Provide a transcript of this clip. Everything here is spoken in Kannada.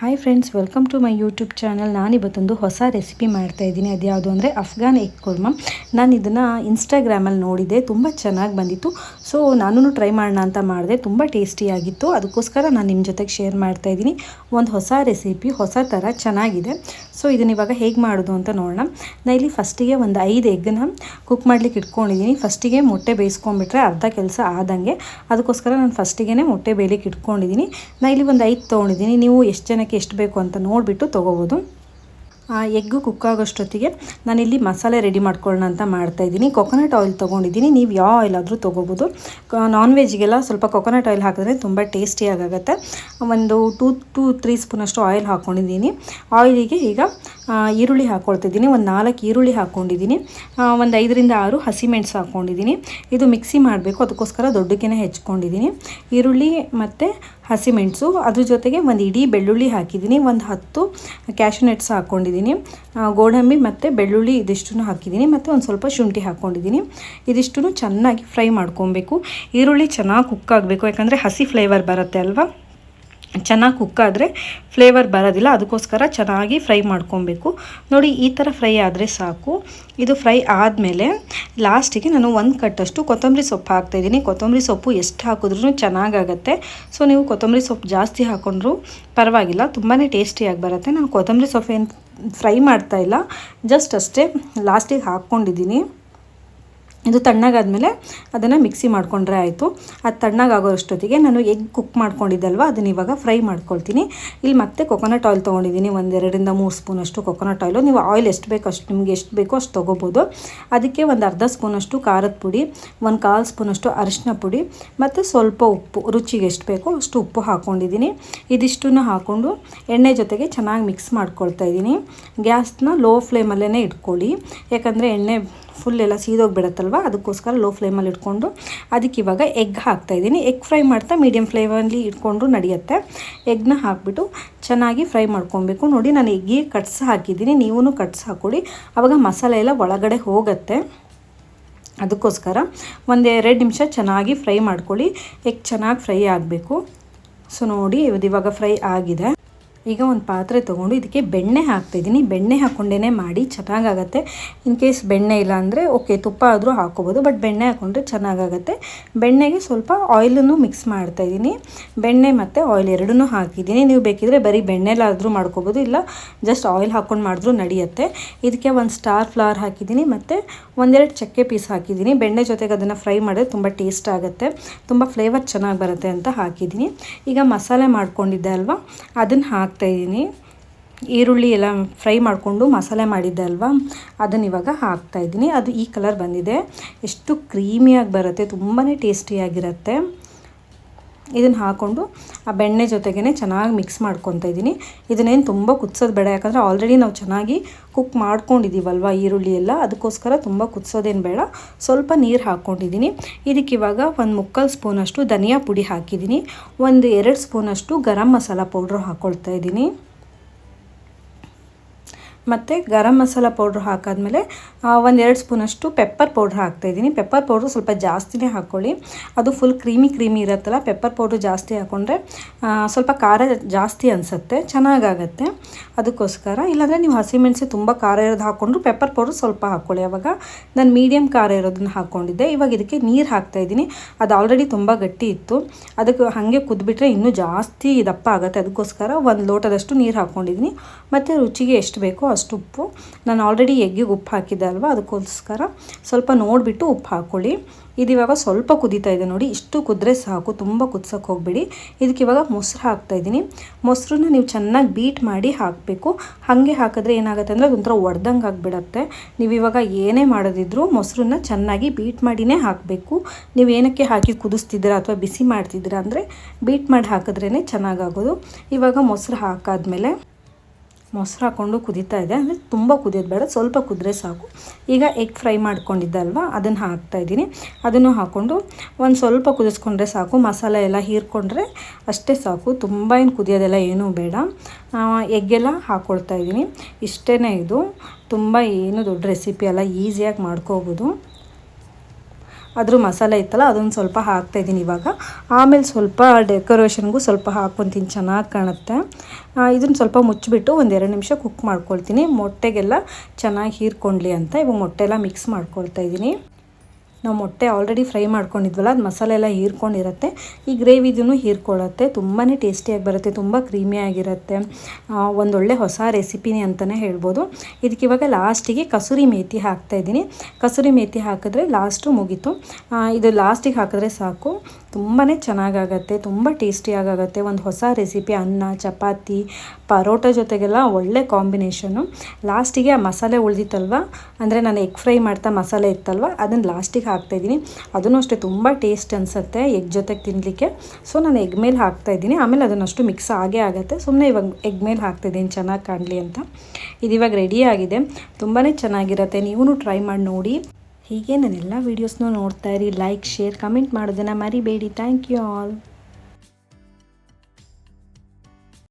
Hi friends welcome to my YouTube channel ನಾನಿವತ್ತೊಂದು ಹೊಸ ರೆಸಿಪಿ ಮಾಡ್ತಾ ಇದ್ದೀನಿ. ಅದ್ಯಾವುದು ಅಂದರೆ ಅಫ್ಘಾನ್ ಎಗ್ ಕುರ್ಮ ನಾನು ಇದನ್ನು ಇನ್ಸ್ಟಾಗ್ರಾಮಲ್ಲಿ ನೋಡಿದೆ. ತುಂಬ ಚೆನ್ನಾಗಿ ಬಂದಿತ್ತು. ಸೊ ನಾನು ಟ್ರೈ ಮಾಡೋಣ ಅಂತ ಮಾಡಿದೆ. ತುಂಬ ಟೇಸ್ಟಿಯಾಗಿತ್ತು ಅದಕ್ಕೋಸ್ಕರ ನಾನು ನಿಮ್ಮ ಜೊತೆಗೆ ಶೇರ್ ಮಾಡ್ತಾ ಇದ್ದೀನಿ. ಒಂದು ಹೊಸ ರೆಸಿಪಿ ಹೊಸ ಥರ ಚೆನ್ನಾಗಿದೆ. ಸೊ ಇದನ್ನ ಇವಾಗ ಹೇಗೆ ಮಾಡೋದು ಅಂತ ನೋಡೋಣ. ನಾನು ಇಲ್ಲಿ ಫಸ್ಟಿಗೆ ಒಂದು ಐದು ಎಗ್ನ ಕುಕ್ ಮಾಡ್ಲಿಕ್ಕೆ ಇಟ್ಕೊಂಡಿದ್ದೀನಿ. ಫಸ್ಟಿಗೆ ಮೊಟ್ಟೆ ಬೇಯಿಸ್ಕೊಂಡ್ಬಿಟ್ರೆ ಅರ್ಧ ಕೆಲಸ ಆದಂಗೆ. ಅದಕ್ಕೋಸ್ಕರ ನಾನು ಫಸ್ಟಿಗೆ ಮೊಟ್ಟೆ ಬೇಯಲಿಕ್ಕೆ ಇಟ್ಕೊಂಡಿದ್ದೀನಿ. ನಾನು ಇಲ್ಲಿ ಒಂದು ಐದು ತೊಗೊಂಡಿದ್ದೀನಿ. ನೀವು ಎಷ್ಟು ಜನಕ್ಕೆ ಎಷ್ಟು ಬೇಕು ಅಂತ ನೋಡಿಬಿಟ್ಟು ತೊಗೋಬೋದು. ಎಗ್ಗು ಕುಕ್ ಆಗೋಷ್ಟೊತ್ತಿಗೆ ನಾನಿಲ್ಲಿ ಮಸಾಲೆ ರೆಡಿ ಮಾಡ್ಕೊಳ್ಳೋಣ ಅಂತ ಮಾಡ್ತಾಯಿದ್ದೀನಿ ಕೊಕೊನಟ್ ಆಯಿಲ್ ತೊಗೊಂಡಿದ್ದೀನಿ. ನೀವು ಯಾವ ಆಯಿಲ್ ಆದರೂ ತೊಗೋಬೋದು. ನಾನ್ ವೆಜ್ಗೆಲ್ಲ ಸ್ವಲ್ಪ ಕೊಕೊನಟ್ ಆಯಿಲ್ ಹಾಕಿದ್ರೆ ತುಂಬ ಟೇಸ್ಟಿಯಾಗುತ್ತೆ ಒಂದು ಟೂ ಟೂ ತ್ರೀ ಸ್ಪೂನಷ್ಟು ಆಯಿಲ್ ಹಾಕ್ಕೊಂಡಿದ್ದೀನಿ ಆಯಿಲಿಗೆ ಈಗ ಈರುಳ್ಳಿ ಹಾಕ್ಕೊಳ್ತಿದ್ದೀನಿ ಒಂದು ನಾಲ್ಕು ಈರುಳ್ಳಿ ಹಾಕ್ಕೊಂಡಿದ್ದೀನಿ ಒಂದು ಐದರಿಂದ ಆರು ಹಸಿಮೆಣಸು ಹಾಕ್ಕೊಂಡಿದ್ದೀನಿ ಇದು ಮಿಕ್ಸಿ ಮಾಡಬೇಕು. ಅದಕ್ಕೋಸ್ಕರ ದೊಡ್ಡಕ್ಕೇನೆ ಹೆಚ್ಕೊಂಡಿದ್ದೀನಿ. ಈರುಳ್ಳಿ ಮತ್ತು ಹಸಿಮೆಣಸು. ಅದ್ರ ಜೊತೆಗೆ ಒಂದು ಇಡೀ ಬೆಳ್ಳುಳ್ಳಿ ಹಾಕಿದ್ದೀನಿ. ಒಂದು ಹತ್ತು ಕ್ಯಾಶು ನಟ್ಸ್ ಹಾಕ್ಕೊಂಡಿದ್ದೀನಿ ಆ, ಗೋಡಂಬಿ ಮತ್ತು ಬೆಳ್ಳುಳ್ಳಿ ಇದಿಷ್ಟು ಹಾಕಿದ್ದೀನಿ. ಮತ್ತು ಒಂದು ಸ್ವಲ್ಪ ಶುಂಠಿ ಹಾಕ್ಕೊಂಡಿದ್ದೀನಿ ಇದಿಷ್ಟು ಚೆನ್ನಾಗಿ ಫ್ರೈ ಮಾಡ್ಕೊಬೇಕು. ಈರುಳ್ಳಿ ಚೆನ್ನಾಗಿ ಕುಕ್ ಆಗಬೇಕು. ಯಾಕಂದರೆ ಹಸಿ ಫ್ಲೇವರ್ ಬರುತ್ತೆ ಅಲ್ವಾ? ಚೆನ್ನಾಗಿ ಕುಕ್ ಆದರೆ ಫ್ಲೇವರ್ ಬರೋದಿಲ್ಲ. ಅದಕ್ಕೋಸ್ಕರ ಚೆನ್ನಾಗಿ ಫ್ರೈ ಮಾಡ್ಕೊಬೇಕು. ನೋಡಿ, ಈ ಥರ ಫ್ರೈ ಆದರೆ ಸಾಕು. ಇದು ಫ್ರೈ ಆದಮೇಲೆ ಲಾಸ್ಟಿಗೆ ನಾನು ಒಂದು ಕಟ್ಟಷ್ಟು ಕೊತ್ತಂಬರಿ ಸೊಪ್ಪು ಹಾಕ್ತಾಯಿದ್ದೀನಿ ಕೊತ್ತಂಬರಿ ಸೊಪ್ಪು ಎಷ್ಟು ಹಾಕಿದ್ರೂ ಚೆನ್ನಾಗಾಗತ್ತೆ ಸೊ ನೀವು ಕೊತ್ತಂಬರಿ ಸೊಪ್ಪು ಜಾಸ್ತಿ ಹಾಕ್ಕೊಂಡ್ರು ಪರವಾಗಿಲ್ಲ. ತುಂಬಾ ಟೇಸ್ಟಿಯಾಗಿ ಬರುತ್ತೆ. ನಾನು ಕೊತ್ತಂಬರಿ ಸೊಪ್ಪು ಏನು ಫ್ರೈ ಮಾಡ್ತಾ ಇಲ್ಲ. ಜಸ್ಟ್ ಅಷ್ಟೇ ಲಾಸ್ಟಿಗೆ ಹಾಕ್ಕೊಂಡಿದ್ದೀನಿ ಇದು ತಣ್ಣಗಾದಮೇಲೆ ಅದನ್ನು ಮಿಕ್ಸಿ ಮಾಡಿಕೊಂಡ್ರೆ ಆಯಿತು. ಅದು ತಣ್ಣಗಾಗೋಷ್ಟೊತ್ತಿಗೆ ನಾನು ಎಗ್ ಕುಕ್ ಮಾಡ್ಕೊಂಡಿದ್ದಲ್ವ, ಅದನ್ನ ಇವಾಗ ಫ್ರೈ ಮಾಡ್ಕೊಳ್ತೀನಿ. ಇಲ್ಲಿ ಮತ್ತೆ ಕೊಕೊನಟ್ ಆಯಿಲ್ ತೊಗೊಂಡಿದ್ದೀನಿ ಒಂದೆರಡರಿಂದ ಮೂರು ಸ್ಪೂನಷ್ಟು ಕೊಕೊನಟ್ ಆಯಿಲು ನೀವು ಆಯಿಲ್ ಎಷ್ಟು ಬೇಕೋ ಅಷ್ಟು, ನಿಮಗೆ ಎಷ್ಟು ಬೇಕೋ ಅಷ್ಟು ತೊಗೋಬೋದು. ಅದಕ್ಕೆ ಒಂದು ಅರ್ಧ ಸ್ಪೂನಷ್ಟು ಖಾರದ ಪುಡಿ, ಒಂದು ಕಾಲು ಸ್ಪೂನಷ್ಟು ಅರಿಶಿನ ಪುಡಿ, ಮತ್ತು ಸ್ವಲ್ಪ ಉಪ್ಪು, ರುಚಿಗೆ ಎಷ್ಟು ಬೇಕೋ ಅಷ್ಟು ಉಪ್ಪು ಹಾಕ್ಕೊಂಡಿದ್ದೀನಿ ಇದಿಷ್ಟನ್ನು ಹಾಕ್ಕೊಂಡು ಎಣ್ಣೆ ಜೊತೆಗೆ ಚೆನ್ನಾಗಿ ಮಿಕ್ಸ್ ಮಾಡ್ಕೊಳ್ತಾ ಇದ್ದೀನಿ. ಗ್ಯಾಸ್ನ ಲೋ ಫ್ಲೇಮಲ್ಲೇ ಇಟ್ಕೊಳ್ಳಿ. ಯಾಕಂದರೆ ಎಣ್ಣೆ ಫುಲ್ ಎಲ್ಲ ಸೀದೋಗ್ಬಿಡತ್ತಲ್ವ? ಅದಕ್ಕೋಸ್ಕರ ಲೋ ಫ್ಲೇಮಲ್ಲಿ ಇಟ್ಕೊಂಡು ಅದಕ್ಕೆ ಇವಾಗ ಎಗ್ ಹಾಕ್ತಾಯಿದ್ದೀನಿ ಎಗ್ ಫ್ರೈ ಮಾಡ್ತಾ ಮೀಡಿಯಮ್ ಫ್ಲೇಮಲ್ಲಿ ಇಟ್ಕೊಂಡು ನಡೆಯುತ್ತೆ. ಎಗ್ನ ಹಾಕ್ಬಿಟ್ಟು ಚೆನ್ನಾಗಿ ಫ್ರೈ ಮಾಡ್ಕೊಬೇಕು. ನೋಡಿ, ನಾನು ಎಗ್ಗಿಗೆ ಕಟ್ಸ್ ಹಾಕಿದ್ದೀನಿ. ನೀವೂ ಕಟ್ಸ್ ಹಾಕ್ಕೊಡಿ. ಆವಾಗ ಮಸಾಲೆ ಎಲ್ಲ ಒಳಗಡೆ ಹೋಗುತ್ತೆ. ಅದಕ್ಕೋಸ್ಕರ ಒಂದು ಎರಡು ನಿಮಿಷ ಚೆನ್ನಾಗಿ ಫ್ರೈ ಮಾಡ್ಕೊಳ್ಳಿ. ಎಗ್ ಚೆನ್ನಾಗಿ ಫ್ರೈ ಆಗಬೇಕು. ಸೊ ನೋಡಿ, ಇವಾಗ ಫ್ರೈ ಆಗಿದೆ. ಈಗ ಒಂದು ಪಾತ್ರೆ ತೊಗೊಂಡು ಇದಕ್ಕೆ ಬೆಣ್ಣೆ ಹಾಕ್ತಿದ್ದೀನಿ ಬೆಣ್ಣೆ ಹಾಕ್ಕೊಂಡೇ ಮಾಡಿ ಚೆನ್ನಾಗಾಗತ್ತೆ. ಇನ್ ಕೇಸ್ ಬೆಣ್ಣೆ ಇಲ್ಲ ಅಂದರೆ ಓಕೆ ತುಪ್ಪ ಆದರೂ ಹಾಕೋಬೋದು ಬಟ್ ಬೆಣ್ಣೆ ಹಾಕ್ಕೊಂಡ್ರೆ ಚೆನ್ನಾಗಾಗತ್ತೆ. ಬೆಣ್ಣೆಗೆ ಸ್ವಲ್ಪ ಆಯಿಲನ್ನು ಮಿಕ್ಸ್ ಮಾಡ್ತಾಯಿದ್ದೀನಿ ಬೆಣ್ಣೆ ಮತ್ತು ಆಯಿಲ್ ಎರಡನ್ನೂ ಹಾಕಿದ್ದೀನಿ ನೀವು ಬೇಕಿದ್ರೆ ಬರೀ ಬೆಣ್ಣೆಲಾದರೂ ಮಾಡ್ಕೋಬೋದು, ಇಲ್ಲ ಜಸ್ಟ್ ಆಯಿಲ್ ಹಾಕ್ಕೊಂಡು ಮಾಡಿದ್ರೂ ನಡೆಯುತ್ತೆ. ಇದಕ್ಕೆ ಒಂದು ಸ್ಟಾರ್ ಫ್ಲವರ್ ಹಾಕಿದ್ದೀನಿ ಮತ್ತು ಒಂದೆರಡು ಚಕ್ಕೆ ಪೀಸ್ ಹಾಕಿದ್ದೀನಿ ಬೆಣ್ಣೆ ಜೊತೆಗೆ ಅದನ್ನು ಫ್ರೈ ಮಾಡಿದ್ರೆ ತುಂಬ ಟೇಸ್ಟ್ ಆಗುತ್ತೆ. ತುಂಬ ಫ್ಲೇವರ್ ಚೆನ್ನಾಗಿ ಬರುತ್ತೆ ಅಂತ ಹಾಕಿದ್ದೀನಿ ಈಗ ಮಸಾಲೆ ಮಾಡ್ಕೊಂಡಿದ್ದೆ ಅಲ್ವಾ? ಅದನ್ನು ಹಾಕ್ತಾಯಿದ್ದೀನಿ. ಈರುಳ್ಳಿ ಎಲ್ಲ ಫ್ರೈ ಮಾಡಿಕೊಂಡು ಮಸಾಲೆ ಮಾಡಿದ್ದೆ ಅಲ್ವಾ? ಅದನ್ನು ಇವಾಗ ಹಾಕ್ತಾಯಿದ್ದೀನಿ. ಅದು ಈ ಕಲರ್ ಬಂದಿದೆ. ಎಷ್ಟು ಕ್ರೀಮಿಯಾಗಿ ಬರುತ್ತೆ ತುಂಬಾ ಟೇಸ್ಟಿಯಾಗಿರುತ್ತೆ. ಇದನ್ನು ಹಾಕ್ಕೊಂಡು ಆ ಬೆಣ್ಣೆ ಜೊತೆಗೇ ಚೆನ್ನಾಗಿ ಮಿಕ್ಸ್ ಮಾಡ್ಕೊತಾ ಇದ್ದೀನಿ. ಇದನ್ನೇನು ತುಂಬ ಕುದಿಸೋದು ಬೇಡ, ಯಾಕಂದರೆ ಆಲ್ರೆಡಿ ನಾವು ಚೆನ್ನಾಗಿ ಕುಕ್ ಮಾಡ್ಕೊಂಡಿದ್ದೀವಲ್ವ ಈರುಳ್ಳಿ ಎಲ್ಲ, ಅದಕ್ಕೋಸ್ಕರ ತುಂಬ ಕುದಿಸೋದೇನು ಬೇಡ. ಸ್ವಲ್ಪ ನೀರು ಹಾಕ್ಕೊಂಡಿದ್ದೀನಿ ಇದಕ್ಕೆ ಇವಾಗ ಒಂದು ಮುಕ್ಕಾಲು ಸ್ಪೂನಷ್ಟು ಧನಿಯಾ ಪುಡಿ ಹಾಕಿದ್ದೀನಿ ಒಂದು ಎರಡು ಸ್ಪೂನಷ್ಟು ಗರಂ ಮಸಾಲ ಪೌಡ್ರು ಹಾಕ್ಕೊಳ್ತಾ ಇದ್ದೀನಿ ಮತ್ತು ಗರಂ ಮಸಾಲ ಪೌಡ್ರ್ ಹಾಕಾದಮೇಲೆ ಒಂದೆರಡು ಸ್ಪೂನಷ್ಟು ಪೆಪ್ಪರ್ ಪೌಡ್ರ್ ಹಾಕ್ತಾಯಿದ್ದೀನಿ ಪೆಪ್ಪರ್ ಪೌಡ್ರು ಸ್ವಲ್ಪ ಜಾಸ್ತಿನೇ ಹಾಕ್ಕೊಳ್ಳಿ ಅದು ಫುಲ್ ಕ್ರೀಮಿ ಕ್ರೀಮಿ ಇರುತ್ತಲ್ಲ ಪೆಪ್ಪರ್ ಪೌಡ್ರು ಜಾಸ್ತಿ ಹಾಕ್ಕೊಂಡ್ರೆ ಸ್ವಲ್ಪ ಖಾರ ಜಾಸ್ತಿ ಅನಿಸುತ್ತೆ, ಚೆನ್ನಾಗಾಗತ್ತೆ. ಅದಕ್ಕೋಸ್ಕರ, ಇಲ್ಲಾಂದರೆ ನೀವು ಹಸಿಮೆಣಸು ತುಂಬ ಖಾರ ಇರೋದು ಹಾಕ್ಕೊಂಡ್ರು ಪೆಪ್ಪರ್ ಪೌಡ್ರ್ ಸ್ವಲ್ಪ ಹಾಕ್ಕೊಳ್ಳಿ ಅವಾಗ ನಾನು ಮೀಡಿಯಮ್ ಖಾರ ಇರೋದನ್ನು ಹಾಕ್ಕೊಂಡಿದ್ದೆ ಇವಾಗ ಇದಕ್ಕೆ ನೀರು ಹಾಕ್ತಾಯಿದ್ದೀನಿ ಅದು ಆಲ್ರೆಡಿ ತುಂಬ ಗಟ್ಟಿ ಇತ್ತು. ಅದಕ್ಕೆ ಹಾಗೆ ಕುದ್ಬಿಟ್ರೆ ಇನ್ನೂ ಜಾಸ್ತಿ ದಪ್ಪ ಆಗುತ್ತೆ. ಅದಕ್ಕೋಸ್ಕರ ಒಂದು ಲೋಟದಷ್ಟು ನೀರು ಹಾಕ್ಕೊಂಡಿದ್ದೀನಿ ಮತ್ತು ರುಚಿಗೆ ಎಷ್ಟು ಬೇಕೋ ಅಷ್ಟು ಉಪ್ಪು. ನಾನು ಆಲ್ರೆಡಿ ಎಗ್ಗಿಗೆ ಉಪ್ಪು ಹಾಕಿದ್ದೆ ಅಲ್ವಾ? ಅದಕ್ಕೋಸ್ಕರ ಸ್ವಲ್ಪ ನೋಡಿಬಿಟ್ಟು ಉಪ್ಪು ಹಾಕ್ಕೊಳ್ಳಿ ಇದು ಇವಾಗ ಸ್ವಲ್ಪ ಕುದೀತಾ ಇದೆ ನೋಡಿ. ಇಷ್ಟು ಕುದ್ರೆ ಸಾಕು. ತುಂಬ ಕುದ್ಸೋಕೆ ಹೋಗಬೇಡಿ. ಇದಕ್ಕೆ ಇವಾಗ ಮೊಸರು ಹಾಕ್ತಾಯಿದ್ದೀನಿ ಮೊಸರನ್ನ ನೀವು ಚೆನ್ನಾಗಿ ಬೀಟ್ ಮಾಡಿ ಹಾಕಬೇಕು. ಹಾಗೆ ಹಾಕಿದ್ರೆ ಏನಾಗುತ್ತೆ ಅಂದರೆ ಒಂಥರ ಒಡ್ದಂಗೆ ಆಗಿಬಿಡತ್ತೆ. ನೀವು ಇವಾಗ ಏನೇ ಮಾಡೋದಿದ್ರು ಮೊಸರನ್ನ ಚೆನ್ನಾಗಿ ಬೀಟ್ ಮಾಡಿನೇ ಹಾಕಬೇಕು. ನೀವು ಏನಕ್ಕೆ ಹಾಕಿ ಕುದಿಸ್ತಿದ್ದೀರಾ ಅಥವಾ ಬಿಸಿ ಮಾಡ್ತಿದ್ದೀರಾ ಅಂದರೆ ಬೀಟ್ ಮಾಡಿ ಹಾಕಿದ್ರೇ ಚೆನ್ನಾಗಾಗೋದು ಇವಾಗ ಮೊಸರು ಹಾಕಾದ್ಮೇಲೆ ಮೊಸರು ಹಾಕ್ಕೊಂಡು ಕುದೀತಾ ಇದೆ. ಅಂದರೆ ತುಂಬ ಕುದಿಯೋದು ಬೇಡ, ಸ್ವಲ್ಪ ಕುದ್ರೆ ಸಾಕು. ಈಗ ಎಗ್ ಫ್ರೈ ಮಾಡ್ಕೊಂಡಿದ್ದೆ ಅಲ್ವಾ? ಅದನ್ನು ಹಾಕ್ತಾಯಿದ್ದೀನಿ ಅದನ್ನು ಹಾಕ್ಕೊಂಡು ಒಂದು ಸ್ವಲ್ಪ ಕುದಿಸ್ಕೊಂಡ್ರೆ ಸಾಕು. ಮಸಾಲೆ ಎಲ್ಲ ಹೀರ್ಕೊಂಡ್ರೆ ಅಷ್ಟೇ ಸಾಕು. ತುಂಬ ಏನು ಕುದಿಯೋದೆಲ್ಲ ಏನೂ ಬೇಡ. ಎಗ್ಗೆಲ್ಲ ಹಾಕ್ಕೊಳ್ತಾ ಇದ್ದೀನಿ. ಇಷ್ಟೇ ಇದು. ತುಂಬ ಏನು ದೊಡ್ಡ ರೆಸಿಪಿ ಅಲ್ಲ ಈಸಿಯಾಗಿ ಮಾಡ್ಕೋಬೋದು. ಅದ್ರ ಮಸಾಲೆ ಇತ್ತಲ್ಲ, ಅದೊಂದು ಸ್ವಲ್ಪ ಹಾಕ್ತಾಯಿದ್ದೀನಿ ಇವಾಗ. ಆಮೇಲೆ ಸ್ವಲ್ಪ ಡೆಕೋರೇಷನ್ಗೂ ಸ್ವಲ್ಪ ಹಾಕ್ಕೊತೀನಿ, ಚೆನ್ನಾಗಿ ಕಾಣುತ್ತೆ. ಇದನ್ನು ಸ್ವಲ್ಪ ಮುಚ್ಚಿಬಿಟ್ಟು ಒಂದೆರಡು ನಿಮಿಷ ಕುಕ್ ಮಾಡ್ಕೊಳ್ತೀನಿ. ಮೊಟ್ಟೆಗೆಲ್ಲ ಚೆನ್ನಾಗಿ ಹೀರ್ಕೊಂಡ್ಲಿ ಅಂತ ಇವಾಗ ಮೊಟ್ಟೆ ಎಲ್ಲ ಮಿಕ್ಸ್ ಮಾಡ್ಕೊಳ್ತಾ ಇದ್ದೀನಿ ನಾವು ಮೊಟ್ಟೆ ಆಲ್ರೆಡಿ ಫ್ರೈ ಮಾಡ್ಕೊಂಡಿದ್ವಲ್ಲ, ಅದು ಮಸಾಲೆ ಎಲ್ಲ ಹೀರ್ಕೊಂಡಿರುತ್ತೆ. ಈ ಗ್ರೇವಿದೂ ಹೀರ್ಕೊಳ್ಳುತ್ತೆ ತುಂಬಾ ಟೇಸ್ಟಿಯಾಗಿ ಬರುತ್ತೆ, ತುಂಬ ಕ್ರೀಮಿಯಾಗಿರುತ್ತೆ ಒಂದೊಳ್ಳೆ ಹೊಸ ರೆಸಿಪಿನೇ ಅಂತಲೇ ಹೇಳ್ಬೋದು. ಇದಕ್ಕೆ ಇವಾಗ ಲಾಸ್ಟಿಗೆ ಕಸೂರಿ ಮೇಥಿ ಹಾಕ್ತಾಯಿದ್ದೀನಿ ಕಸೂರಿ ಮೇತಿ ಹಾಕಿದ್ರೆ ಲಾಸ್ಟು ಮುಗೀತು. ಇದು ಲಾಸ್ಟಿಗೆ ಹಾಕಿದ್ರೆ ಸಾಕು. ತುಂಬಾ ಚೆನ್ನಾಗಾಗತ್ತೆ, ತುಂಬ ಟೇಸ್ಟಿಯಾಗತ್ತೆ ಒಂದು ಹೊಸ ರೆಸಿಪಿ, ಅನ್ನ, ಚಪಾತಿ, ಪರೋಟ ಜೊತೆಗೆಲ್ಲ ಒಳ್ಳೆ ಕಾಂಬಿನೇಷನು. ಲಾಸ್ಟಿಗೆ ಆ ಮಸಾಲೆ ಉಳಿದಿತ್ತಲ್ವ? ಅಂದರೆ ನಾನು ಎಗ್ ಫ್ರೈ ಮಾಡ್ತಾ ಮಸಾಲೆ ಇತ್ತಲ್ವ? ಅದನ್ನು ಲಾಸ್ಟಿಗೆ ಹಾಕ್ತಾಯಿದ್ದೀನಿ. ಅದನ್ನು ಅಷ್ಟೇ ತುಂಬ ಟೇಸ್ಟ್ ಅನಿಸುತ್ತೆ ಎಗ್ ಜೊತೆಗೆ ತಿನ್ನಲಿಕ್ಕೆ ಸೊ, ನಾನು ಎಗ್ ಮೇಲೆ ಹಾಕ್ತಾಯಿದ್ದೀನಿ. ಆಮೇಲೆ ಅದನ್ನಷ್ಟು ಮಿಕ್ಸ್ ಆಗೇ ಆಗುತ್ತೆ. ಸುಮ್ಮನೆ ಇವಾಗ ಎಗ್ ಮೇಲೆ ಹಾಕ್ತಾಯಿದ್ದೀನಿ ಚೆನ್ನಾಗಿ ಕಾಣಲಿ ಅಂತ. ಇದು ಇವಾಗ ರೆಡಿ ಆಗಿದೆ. ತುಂಬಾ ಚೆನ್ನಾಗಿರುತ್ತೆ. ನೀವು ಟ್ರೈ ಮಾಡಿ ನೋಡಿ. ಹೀಗೆ ನಾನೆಲ್ಲ ವೀಡಿಯೋಸ್ನೂ ನೋಡ್ತಾ ಇರಿ. ಲೈಕ್, ಶೇರ್, ಕಮೆಂಟ್ ಮಾಡೋದನ್ನು ಮರಿಬೇಡಿ. Thank you all.